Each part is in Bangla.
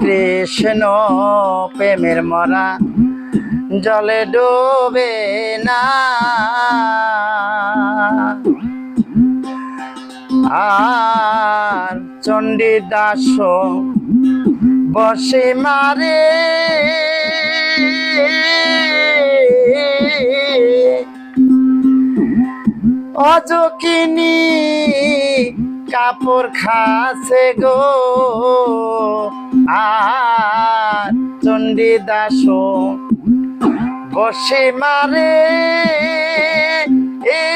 কৃষ্ণ প্রেমের মরা জলে ডোবে না। আর চণ্ডীদাস বসে মারে। অজকিনি কাপড় খাসে গো। আর চণ্ডীদাস বসে মারে এ।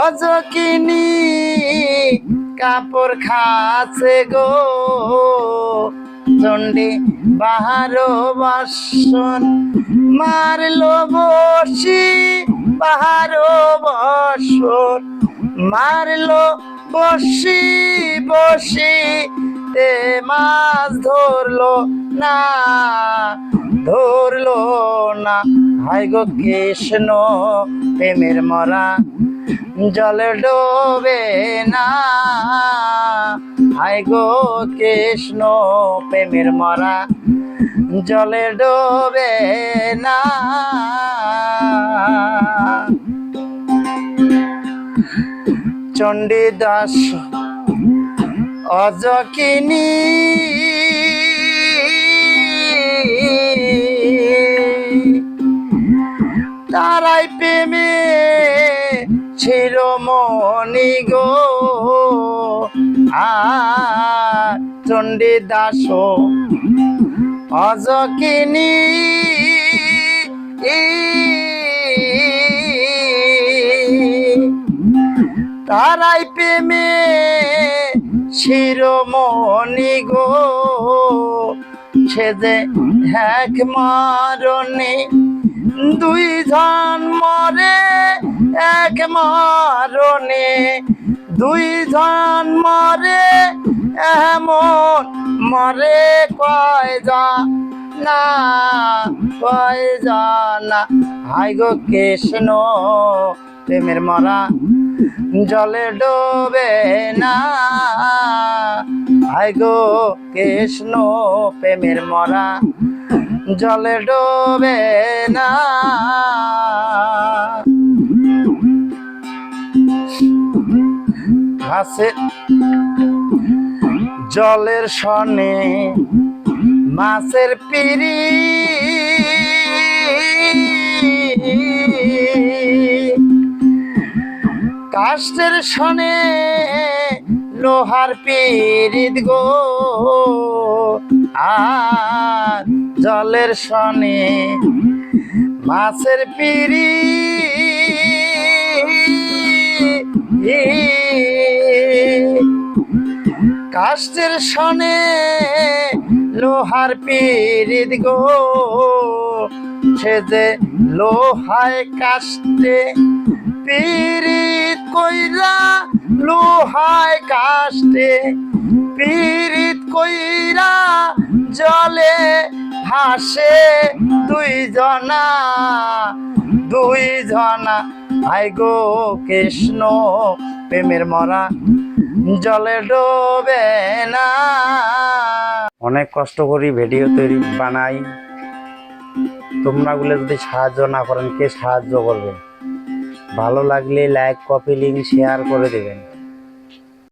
অজকিনি কাপড় খাসে গো। চণ্ডী বাহার বাসন মারলো বসি, বাহার বসন মারলো বসি বসি তে মাছ ধরলো না ধরলো না। হাই গো কৃষ্ণ, প্রেমের মরা জলে ডোবে না। হাই গো কৃষ্ণ, প্রেমের মরা জলে ডোবে না। চণ্ডীদাস অজকিনী তারাই প্রেমে শিরোমণি গো। আর চণ্ডীদাস অজকিনী তারাই প্রেমে শিরোমণি গো। সে যে এক মারণে দুই জন মরে, এক মরণে দুই জন মরে, এমন মরে কয় যা না, কয় না। হাই গো কৃষ্ণ, প্রেমের মরা জলে ডোবে না। হাই গো কৃষ্ণ প্রেমের মরা, জলে ডোবে না। ঘাসে জলের সনে মাছের পিড়ি। কাষ্টের সনে লোহার পিরিত গো। আর জলের সনে মাছের পিড়ি কাষ্টের সনে লোহার পিরিত গো। সে যে লোহায় কাষ্টে পিরিত কইরা লোহায় কাষ্টে পিরিত কইরা জলে হাসে দুই জনা দুই জনা। আই গো কৃষ্ণ, প্রেমের মরা জলে ডোবে না। অনেক কষ্ট করি ভিডিও তৈরি বানাই। তোমরা গুলো যদি সাহায্য না করেন, কে সাহায্য করবে? ভালো লাগলে লাইক কপি লিঙ্ক শেয়ার করে দেবেন।